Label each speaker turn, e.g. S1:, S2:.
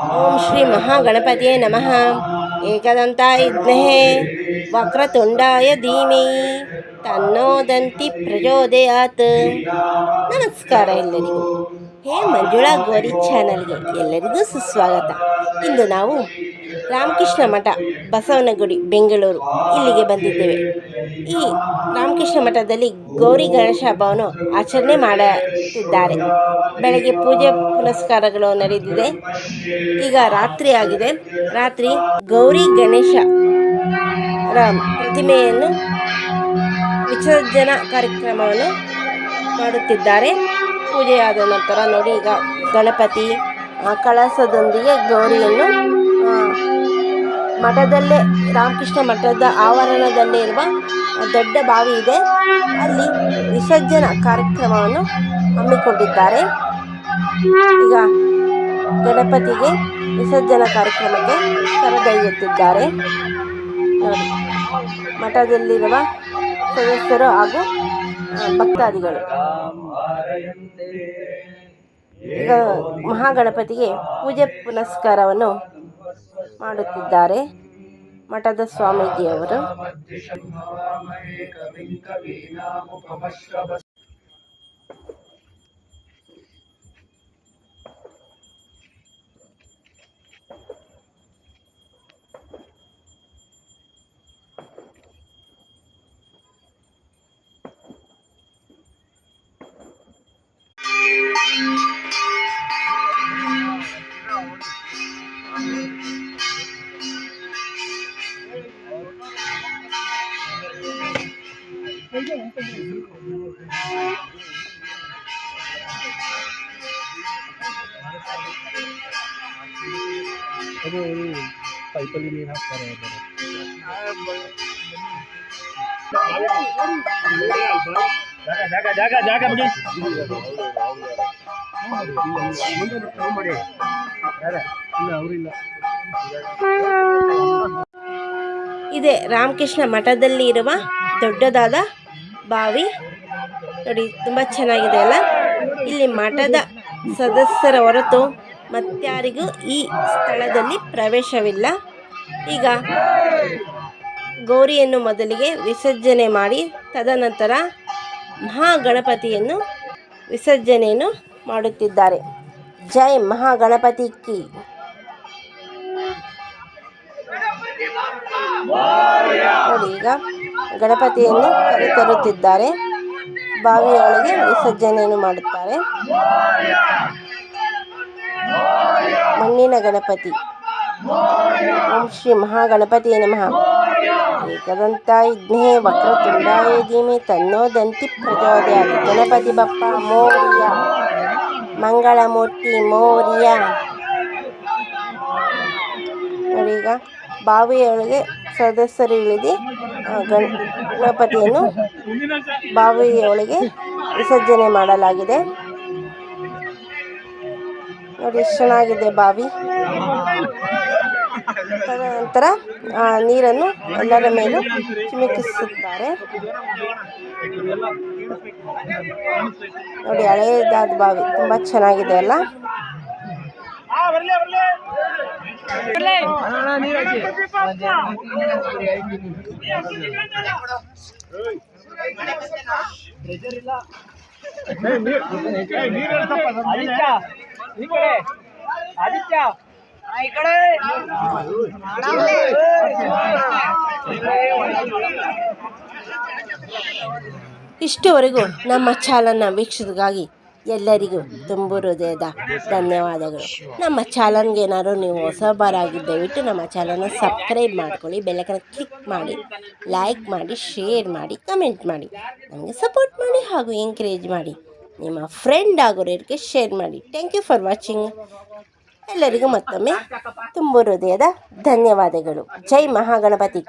S1: ಓಂ ಶ್ರೀ ಮಹಾಗಣಪತಿಯೇ ನಮಃ ಏಕದಂತಾಯ ವಿದ್ಮಹೇ ವಕ್ರತುಂಡಾಯ ಧೀಮಹಿ ತನ್ನೋದಂತಿ ಪ್ರಚೋದಯಾತ್ ನಮಸ್ಕಾರ ಎಲ್ಲರಿಗೂ। ಹೇ ಮಂಜುಳಾ ಗೋರಿ ಚಾನಲ್ಗೆ ಎಲ್ಲರಿಗೂ ಸುಸ್ವಾಗತ। ಇಂದು ನಾವು ರಾಮಕೃಷ್ಣ ಮಠ, ಬಸವನಗುಡಿ, ಬೆಂಗಳೂರು ಇಲ್ಲಿಗೆ ಬಂದಿದ್ದೇವೆ. ಈ ರಾಮಕೃಷ್ಣ ಮಠದಲ್ಲಿ ಗೌರಿ ಗಣೇಶ ಹಬ್ಬವನ್ನು ಆಚರಣೆ ಮಾಡುತ್ತಿದ್ದಾರೆ. ಬೆಳಗ್ಗೆ ಪೂಜೆ ಪುನಸ್ಕಾರಗಳು ನಡೆದಿದೆ. ಈಗ ರಾತ್ರಿ ಆಗಿದೆ. ರಾತ್ರಿ ಗೌರಿ ಗಣೇಶ ಪ್ರತಿಮೆಯನ್ನು ವಿಸರ್ಜನಾ ಕಾರ್ಯಕ್ರಮವನ್ನು ಮಾಡುತ್ತಿದ್ದಾರೆ. ಪೂಜೆಯಾದ ನಂತರ ನೋಡಿ ಈಗ ಗಣಪತಿ ಕಳಸದೊಂದಿಗೆ ಗೌರಿಯನ್ನು ಮಠದಲ್ಲೇ, ರಾಮಕೃಷ್ಣ ಮಠದ ಆವರಣದಲ್ಲೇ ಇರುವ ದೊಡ್ಡ ಬಾವಿ ಇದೆ. ಅಲ್ಲಿ ವಿಸರ್ಜನ ಕಾರ್ಯಕ್ರಮವನ್ನು ಹಮ್ಮಿಕೊಂಡಿದ್ದಾರೆ. ಈಗ ಗಣಪತಿಗೆ ವಿಸರ್ಜನ ಕಾರ್ಯಕ್ರಮಕ್ಕೆ ಕರೆದೊಯ್ಯುತ್ತಿದ್ದಾರೆ. ಮಠದಲ್ಲಿರುವ ಸದಸ್ಯರು ಹಾಗೂ ಭಕ್ತಾದಿಗಳು. ಈಗ ಮಹಾಗಣಪತಿಗೆ ಪೂಜೆ ಪುನಸ್ಕಾರವನ್ನು ಮಾಡುತ್ತಿದ್ದಾರೆ. ಮಠದ ಸ್ವಾಮೀಜಿಯವರು.
S2: ಪೈಪಲ್ಲಿ ನೀರು ಹಾಕ್ತಾರೆ
S1: ಇದೆ ರಾಮಕೃಷ್ಣ ಮಠದಲ್ಲಿ ಇರುವ ದೊಡ್ಡದಾದ ಬಾವಿ. ನೋಡಿ, ತುಂಬ ಚೆನ್ನಾಗಿದೆ ಅಲ್ಲ? ಇಲ್ಲಿ ಮಠದ ಸದಸ್ಯರ ಹೊರತು ಮತ್ತಾರಿಗೂ ಈ ಸ್ಥಳದಲ್ಲಿ ಪ್ರವೇಶವಿಲ್ಲ. ಈಗ ಗೌರಿಯನ್ನು ಮೊದಲಿಗೆ ವಿಸರ್ಜನೆ ಮಾಡಿ, ತದನಂತರ ಮಹಾಗಣಪತಿಯನ್ನು ವಿಸರ್ಜನೆಯನ್ನು ಮಾಡುತ್ತಿದ್ದಾರೆ. ಜೈ ಮಹಾಗಣಪತಿ ಕಿ. ಈಗ ಗಣಪತಿಯನ್ನು ಕರೆತರುತ್ತಿದ್ದಾರೆ. ಬಾವಿಯೊಳಗೆ ವಿಸರ್ಜನೆಯನ್ನು ಮಾಡುತ್ತಾರೆ. ಮಣ್ಣಿನ ಗಣಪತಿ. ಓಂ ಶ್ರೀ ಮಹಾಗಣಪತಿಯೇ ನಮಃ. ಏಕದಂತಾಯ ವಿದ್ಮಹೇ ವಕ್ರತುಂಡಾಯ ತುಂಡಾಯಿಮೆ ತನ್ನೋ ದಂತಿ ಗಣಪತಿ ಬಪ್ಪ ಮೋರ್ಯ. ಮಂಗಳಮೂರ್ತಿ ಮೋರ್ಯ. ನೋಡಿ ಈಗ ಬಾವಿಯೊಳಗೆ ಸದಸ್ಯರು ಇಳಿದು ಗಣಪತಿಯನ್ನು ಬಾವಿಯ ಬಾವಿಯೊಳಗೆ ವಿಸರ್ಜನೆ ಮಾಡಲಾಗಿದೆ. ನೋಡಿ, ಎಷ್ಟು ಚೆನ್ನಾಗಿದೆ ಬಾವಿ. ತದನಂತರ ನೀರನ್ನು ಎಲ್ಲರ ಮೇಲೂ ಚಿಮುಕಿಸುತ್ತಾರೆ. ನೋಡಿ ಹಳೆಯದಾದ ಬಾವಿ, ತುಂಬ ಚೆನ್ನಾಗಿದೆ ಅಲ್ಲ.
S2: ಆದಿತ್ಯ ಆದಿತ್ಯ. ಈ ಕಡೆ.
S1: ಇಷ್ಟುವರೆಗೂ ನಮ್ಮ ಚಾಲನ್ನ ವೀಕ್ಷಿಸಿಗಾಗಿ ಎಲ್ಲರಿಗೂ ತುಂಬು ಹೃದಯದ ಧನ್ಯವಾದಗಳು. ನಮ್ಮ ಚಾನಲ್ಗೆ ಏನಾದ್ರು ನೀವು ಹೊಸಬರಾಗಿ ದಯವಿಟ್ಟು ನಮ್ಮ ಚಾನಲ್ನ ಸಬ್ಸ್ಕ್ರೈಬ್ ಮಾಡ್ಕೊಳ್ಳಿ ಬೆಳಕನ್ನು ಕ್ಲಿಕ್ ಮಾಡಿ, ಲೈಕ್ ಮಾಡಿ, ಶೇರ್ ಮಾಡಿ, ಕಮೆಂಟ್ ಮಾಡಿ, ನಮಗೆ ಸಪೋರ್ಟ್ ಮಾಡಿ ಹಾಗೂ ಎಂಕರೇಜ್ ಮಾಡಿ, ನಿಮ್ಮ ಫ್ರೆಂಡ್ ಆಗೋರಿಗೆ ಶೇರ್ ಮಾಡಿ. Thank you for watching. ಎಲ್ಲರಿಗೂ ಮತ್ತೊಮ್ಮೆ ತುಂಬು ಹೃದಯದ ಧನ್ಯವಾದಗಳು. ಜೈ ಮಹಾಗಣಪತಿ